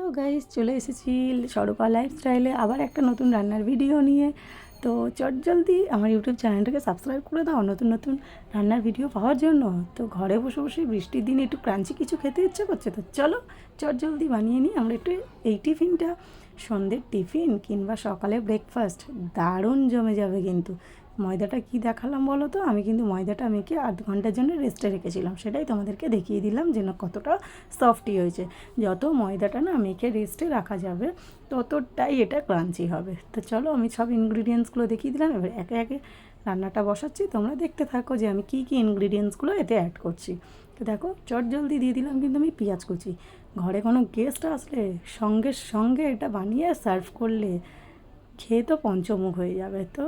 তো গাইস চলে এসেছি সরপা লাইফস্টাইলে আবার একটা নতুন রান্নার ভিডিও নিয়ে। তো চট জলদি আমার ইউটিউব চ্যানেলটাকে সাবস্ক্রাইব করে দাও, নতুন নতুন রান্নার ভিডিও পাওয়ার জন্য। তো ঘরে বসে বসে বৃষ্টির দিনে একটু ক্রাঞ্চি কিছু খেতে ইচ্ছে করছে, তো চলো চট জলদি বানিয়ে নিই। আমরা একটু এই টিফিনটা সন্ধ্যের টিফিন কিংবা সকালে ব্রেকফাস্ট দারুণ জমে যাবে কিন্তু। ময়দাটা কি দেখালাম বলো তো? আমি কিন্তু ময়দাটা মেখে আধ ঘণ্টার জন্য রেস্টে রেখেছিলাম। সেটাই তোমাদেরকে দেখিয়ে দিলাম যে না কতটা সফটই হয়েছে। যত ময়দাটা না মেখে রেস্টে রাখা যাবে, ততটাই এটা ক্রাঞ্চি হবে। তো চলো আমি সব ইনগ্রিডিয়েন্টসগুলো দেখিয়ে দিলাম, এবার একে একে রান্নাটা বসাচ্ছি। তোমরা দেখতে থাকো যে আমি কী কী ইনগ্রিডিয়েন্টসগুলো এতে অ্যাড করছি। তো দেখো, চট জলদি দিয়ে দিলাম কিন্তু আমি পেঁয়াজ কুচি। ঘরে কোনো গেস্ট আসলে সঙ্গে সঙ্গে এটা বানিয়ে সার্ভ করলে খেয়ে তো পঞ্চমুখ হয়ে যাবে। তো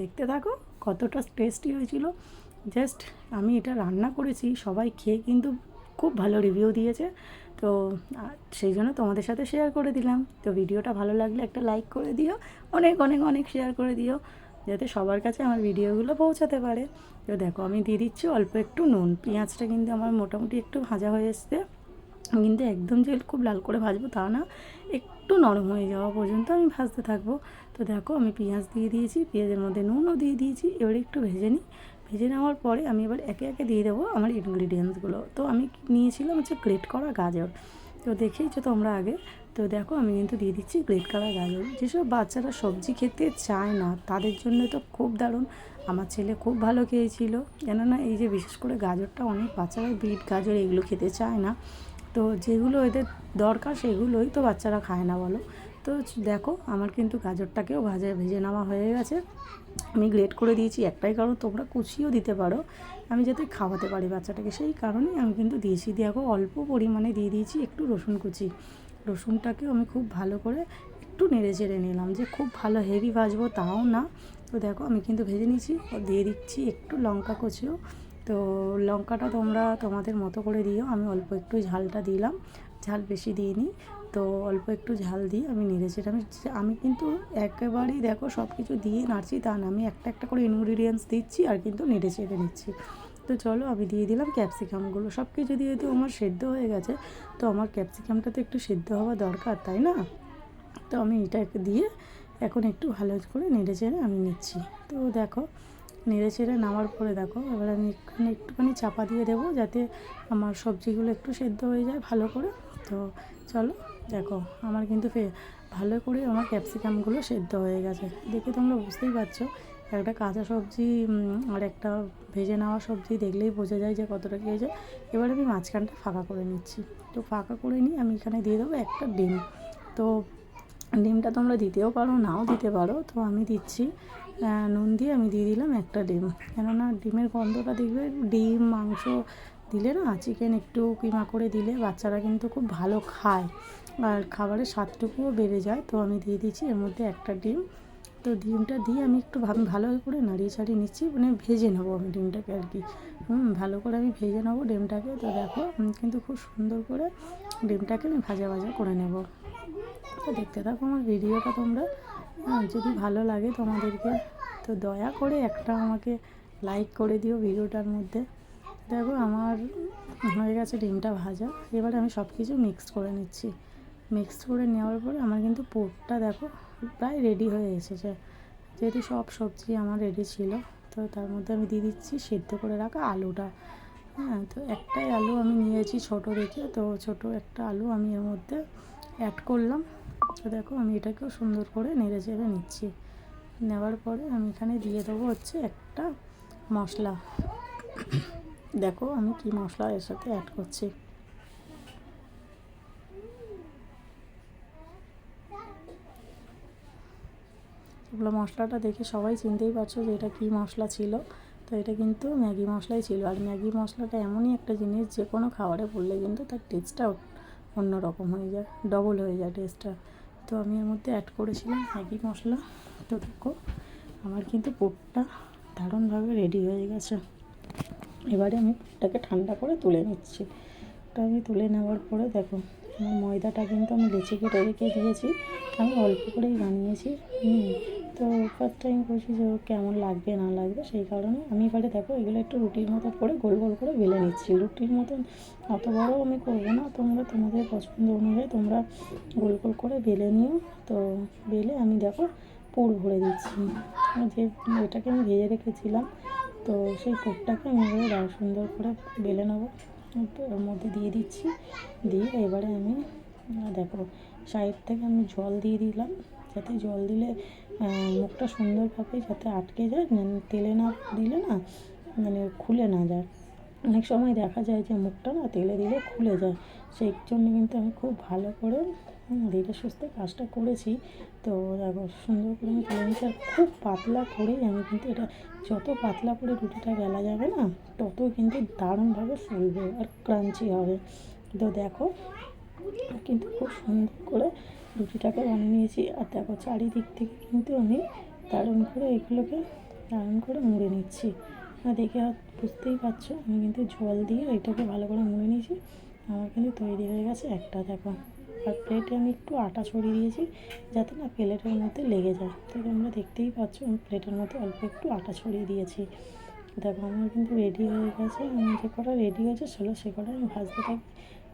দেখতে থাকো, কতটা টেস্টি হয়েছিল। জাস্ট আমি এটা রান্না করেছি, সবাই খেয়ে কিন্তু খুব ভালো রিভিউ দিয়েছে। তো সেই জন্য তোমাদের সাথে শেয়ার করে দিলাম। তো ভিডিওটা ভালো লাগলে একটা লাইক করে দিও, অনেক অনেক অনেক শেয়ার করে দিও, যাতে সবার কাছে আমার ভিডিওগুলো পৌঁছাতে পারে। তো দেখো, আমি দিয়ে দিচ্ছি অল্প একটু নুন। পেঁয়াজটা কিন্তু আমার মোটামুটি একটু ভাজা হয়ে এসছে। কিন্তু একদম যে খুব লাল করে ভাজবো তা না, একটু নরম হয়ে যাওয়া পর্যন্ত আমি ভাজতে থাকব। তো দেখো আমি পেঁয়াজ দিয়ে দিয়েছি, পেঁয়াজের মধ্যে নুনও দিয়ে দিয়েছি, এবারে একটু ভেজে নিই। ভেজে নেওয়ার পরে আমি এবার একে একে দিয়ে দেবো আমার ইনগ্রিডিয়েন্টসগুলো তো আমি নিয়েছিলাম হচ্ছে গ্রেট করা গাজর। তো দেখেইছো তোমরা আগে। তো দেখো আমি কিন্তু দিয়ে দিচ্ছি গ্রেট করা গাজর। যেসব বাচ্চারা সবজি খেতে চায় না, তাদের জন্য তো খুব দারুণ। আমার ছেলে খুব ভালো খেয়েছিল। কেননা এই যে বিশেষ করে গাজরটা অনেক বাচ্চারা বিট গাজর এগুলো খেতে চায় না। তো যেগুলো এদের দরকার সেগুলোই তো বাচ্চারা খায় না বলো। তো দেখো, আমার কিন্তু গাজরটাকেও ভাজা, ভেজে নেওয়া হয়ে গেছে। আমি গ্রেট করে দিয়েছি, একটাই কারণ তোমরা কুচিও দিতে পারো। আমি যাতে খাওয়াতে পারি বাচ্চাটাকে, সেই কারণেই আমি কিন্তু দিয়েছি। দেখো, অল্প পরিমাণে দিয়ে দিয়েছি একটু রসুন কুচি। রসুনটাকেও আমি খুব ভালো করে একটু নেড়ে চেড়ে নিলাম যে খুব ভালো হেভি ভাজবো, তাও না। তো দেখো, আমি কিন্তু ভেজে নিয়েছি। দিয়ে দিচ্ছি একটু লঙ্কা কুচিও। তো লঙ্কাটা তোমরা তোমাদের মতো করে দিও। আমি অল্প একটু ঝালটা দিলাম। ঝাল বেশি দিইনি। তো অল্প একটু ঝাল দিয়ে আমি নেড়েছি আমি আমি কিন্তু একেবারেই দেখো সব কিছু দিয়ে নাড়ছি তা না। আমি একটা একটা করে ইনগ্রিডিয়েন্টস দিচ্ছি আর কিন্তু নেড়ে চেড়ে নিচ্ছি। তো চলো আমি দিয়ে দিলাম ক্যাপসিকামগুলো সব কিছু দিয়ে তো আমার সেদ্ধ হয়ে গেছে। তো আমার ক্যাপসিকামটা তো একটু সেদ্ধ হওয়া দরকার, তাই না? তো আমি এটাকে দিয়ে এখন একটু ভালো করে নেড়ে চেড়ে আমি নিচ্ছি। তো দেখো নেড়ে চেড়ে নামার পরে দেখো, এবার আমি এখানে একটুখানি চাপা দিয়ে দেবো যাতে আমার সবজিগুলো একটু সেদ্ধ হয়ে যায় ভালো করে। তো চলো, দেখো, আমার কিন্তু ভালো করে আমার ক্যাপসিকামগুলো সেদ্ধ হয়ে গেছে। দেখে তোমরা বুঝতেই পারছ, একটা কাঁচা সবজি আর একটা ভেজে নেওয়া সবজি দেখলেই বোঝা যায় যে কতটা কী হয়েছে। এবার আমি মাঝখানটা ফাঁকা করে নিচ্ছি। তো ফাঁকা করে নিয়ে আমি এখানে দিয়ে দেবো একটা ডিম। তো ডিমটা তোমরা দিতেও পারো, নাও দিতে পারো। তো আমি দিচ্ছি নুন দিয়ে আমি দিয়ে দিলাম একটা ডিম। কেননা ডিমের গন্ধটা দেখবে ডিম মাংস দিলে না চিকেন একটু কিমা করে দিলে বাচ্চারা কিন্তু খুব ভালো খায়। আর খাবারের স্বাদটুকুও বেড়ে যায়। তো আমি দিয়ে দিচ্ছি এর মধ্যে একটা ডিম। তো ডিমটা দিয়ে আমি একটু ভালো করে নাড়িয়ে ছাড়িয়ে নিচ্ছি মানে ভেজে নেব আমি ডিমটাকে আর কি। হুম ভালো করে আমি ভেজে নেব ডিমটাকে। তো দেখো কিন্তু খুব সুন্দর করে ডিমটাকে আমি ভাজা ভাজা করে নেব। তো দেখতে থাকো আমার ভিডিওটা তোমরা। হ্যাঁ, যদি ভালো লাগে তোমাদেরকে, তো দয়া করে একটা আমাকে লাইক করে দিও ভিডিওটার মধ্যে। দেখো আমার হয়ে গেছে ডিমটা ভাজা, এবারে আমি সব কিছু মিক্স করে নিচ্ছি। মিক্স করে নেওয়ার পরে আমার কিন্তু পোটটা দেখো প্রায় রেডি হয়ে এসেছে। যেহেতু সব সবজি আমার রেডি ছিল, তো তার মধ্যে আমি দিয়ে দিচ্ছি সেদ্ধ করে রাখা আলুটা। হ্যাঁ তো একটাই আলু আমি নিয়েছি ছোট রেখে, তো ছোট একটা আলু আমি এর মধ্যে অ্যাড করলাম। তো দেখো আমি এটাকেও সুন্দর করে নেড়ে চেড়ে নিচ্ছি। নেওয়ার পরে আমি এখানে দিয়ে দেবো হচ্ছে একটা মশলা। দেখো আমি কি মশলা এর সাথে অ্যাড করছি। এগুলো মশলাটা দেখে সবাই চিনতেই পারছ যে এটা কী মশলা ছিল। তো এটা কিন্তু ম্যাগি মশলাই ছিল। আর ম্যাগি মশলাটা এমনই একটা জিনিস যে কোনো খাবারে পড়লে কিন্তু তার টেস্টটা অন্য রকম হয়ে যায় ডবল হয়ে যায় টেস্টটা তো আমি এর মধ্যে অ্যাড করেছিলাম ম্যাগি মশলা। তো দেখো, আমার কিন্তু পোটটা দারুণভাবে রেডি হয়ে গেছে। এবারে আমি পোটটাকে ঠান্ডা করে তুলে নিচ্ছি। ওটা আমি তুলে নেওয়ার পরে দেখো ময়দাটা কিন্তু আমি লেচি কেটে রেখে দিয়েছি। আমি অল্প করেই বানিয়েছি। তো ফার্স্ট টাইম করছি যে কেমন লাগবে, না লাগবে, সেই কারণে আমি এবারে দেখো এগুলো একটু রুটির মতো করে, গোল গোল করে বেলে নিচ্ছি। রুটির মতন অত বড় আমি করব না, তোমরা তোমাদের পছন্দ অনুযায়ী তোমরা গোল গোল করে বেলে নিও। তো বেলে আমি দেখো পুর ভরে দিচ্ছি। যে এটাকে আমি ভেজে রেখেছিলাম, তো সেই পুরটাকে আমি এবারে সুন্দর করে বেলে নেব। ওর মধ্যে দিয়ে দিচ্ছি, দিয়ে এবারে আমি, দেখো সাইড থেকে আমি জল দিয়ে দিলাম। যাতে জল দিলে মুখটা সুন্দরভাবে যাতে আটকে যায় মানে তেলে না দিলে না মানে খুলে না যায়। অনেক সময় দেখা যায় যে মুখটা না তেলে দিলে খুলে যায়। সেই জন্য কিন্তু আমি খুব ভালো করে ধীরে সুস্থে কাজটা করেছি। তো দেখো, সুন্দর করে আমি তুলে আর খুব পাতলা করেই আমি কিন্তু এটা, যত পাতলা করে রুটিটা বেলা যাবে না তত কিন্তু দারুণভাবে ফুলবে আর ক্রাঞ্চি হবে। তো দেখো, কিন্তু খুব সুন্দর করে রুটিটাকে বানিয়ে নিয়েছি আর দেখো চারিদিক থেকে কিন্তু আমি দারুণ করে এগুলোকে দারুণ করে মুড়ে নিচ্ছি। আর দেখে বুঝতেই পারছ, আমি কিন্তু জল দিয়ে এটাকে ভালো করে মুড়ে নিয়েছি। আমার কিন্তু তৈরি হয়ে গেছে একটা, দেখো। আর প্লেটে আমি একটু আটা ছড়িয়ে দিয়েছি যাতে না প্লেটের মধ্যে লেগে যায়। তো তোমরা দেখতেই পাচ্ছ, আমি প্লেটের মধ্যে অল্প একটু আটা ছড়িয়ে দিয়েছি। দেখো, আমার কিন্তু রেডি হয়ে গেছে। আমি যে কটা রেডি হয়েছে চলো সে কটা আমি ভাজতে থাকি।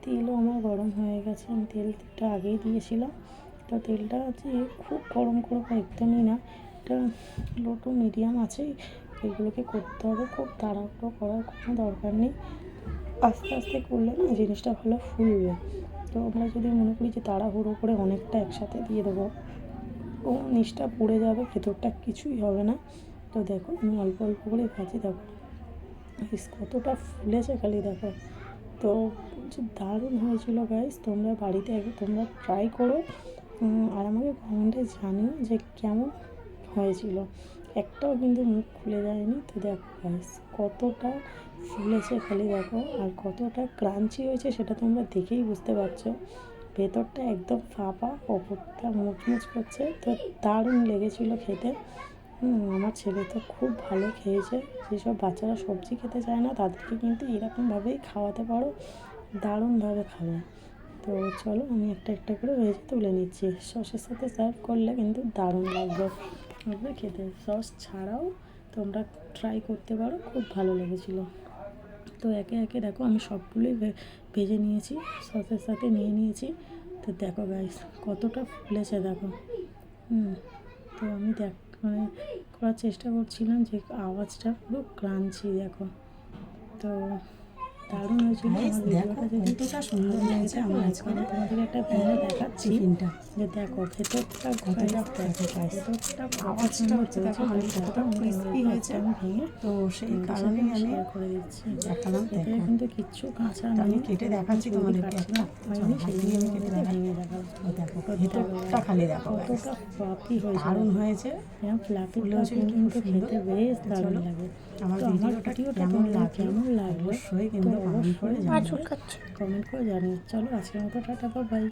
তেলও আমার গরম হয়ে গেছে। আমি তেলটা আগেই দিয়েছিলাম। তো তেলটা হচ্ছে খুব গরম করব একদমই না। এটা লো টু মিডিয়াম আছে। এগুলোকে করতে হবে। খুব তাড়াহুড়ো করার কোনো দরকার নেই। আস্তে আস্তে করলে না জিনিসটা ভালো ফুলবে। তো আমরা যদি মনে করি যে তাড়াহুড়ো করে অনেকটা একসাথে দিয়ে দেবো, ও নিচটা পুড়ে যাবে, ভেতরটা কিছুই হবে না। তো দেখো আমি অল্প অল্প করে ভাজি দেখো কতটা ফুলেছে খালি দেখো। তো দারুণ হয়েছিল গাইস তোমরা বাড়িতে তোমরা ট্রাই করো। আর আমাকে কমেন্টে জানিও যে কেমন হয়েছিল। একটাও কিন্তু মুখ খুলে যায়নি। তো দেখো গাইস কতটা ফুলেছে খালি দেখো, আর কতটা ক্রাঞ্চি হয়েছে সেটা তোমরা দেখেই বুঝতে পারছ। ভেতরটা একদম ফাঁপা, ওপরটা মুচমুচ করছে। তো দারুণ লেগেছিল খেতে। আমার ছেলে তো খুব ভালো খেয়েছে। যেসব বাচ্চারা সবজি খেতে চায় না, তাদেরকে কিন্তু এরকমভাবেই খাওয়াতে পারো। দারুণভাবে খাবে। তো চলো আমি একটা একটা করে ভেজে তুলে নিচ্ছি। সসের সাথে সার্ভ করলে কিন্তু দারুণ লাগবে। লাগবে খেতে সস ছাড়াও তোমরা ট্রাই করতে পারো, খুব ভালো লেগেছিলো। তো একে একে দেখো আমি সবগুলোই ভেজে নিয়েছি সসের সাথে নিয়ে নিয়েছি। তো দেখো গাইস কতটা ফুলেছে দেখো। হুম, তো আমি দেখ মানে করার চেষ্টা করছিলাম যে আওয়াজটা পুরো ক্রাঞ্চি দেখো। তো দারুণ হয়েছিল দেখো কতটা সুন্দর লাগছে আমার আজকে তোমাদের একটা ভিডিও দেখাচ্ছি। চিকেনটা যে দেখো ভেতরটা guys, দেখো ভেতরটা আওয়াজটা হচ্ছে দেখো, হয়েছে, কতটা আমি হয়েছে। আমি ভেঙে তো সেই তোমাদের কারণেই আমি করে দিচ্ছি। দেখালাম দেখো। কিন্তু কিচ্ছু কাঁচা আমি কেটে দেখাচ্ছি একটা। না সেই দিয়ে আমি কেটে ভেঙে তো দেখো ভেতরটা খালি দেখো কতটা ফ্লাফি হয়েছে। দারুণ হয়েছে। হ্যাঁ ফ্লাফি কিন্তু খেতে বেশ দারুণ লাগে। আমার ভিডিওটা কেমন তোমাদের লাগল? কেমন লাগল? অবশ্যই কিন্তু অবশ্যই কমেন্ট করে জানিও। চলো আজকের মতো টাটা বাই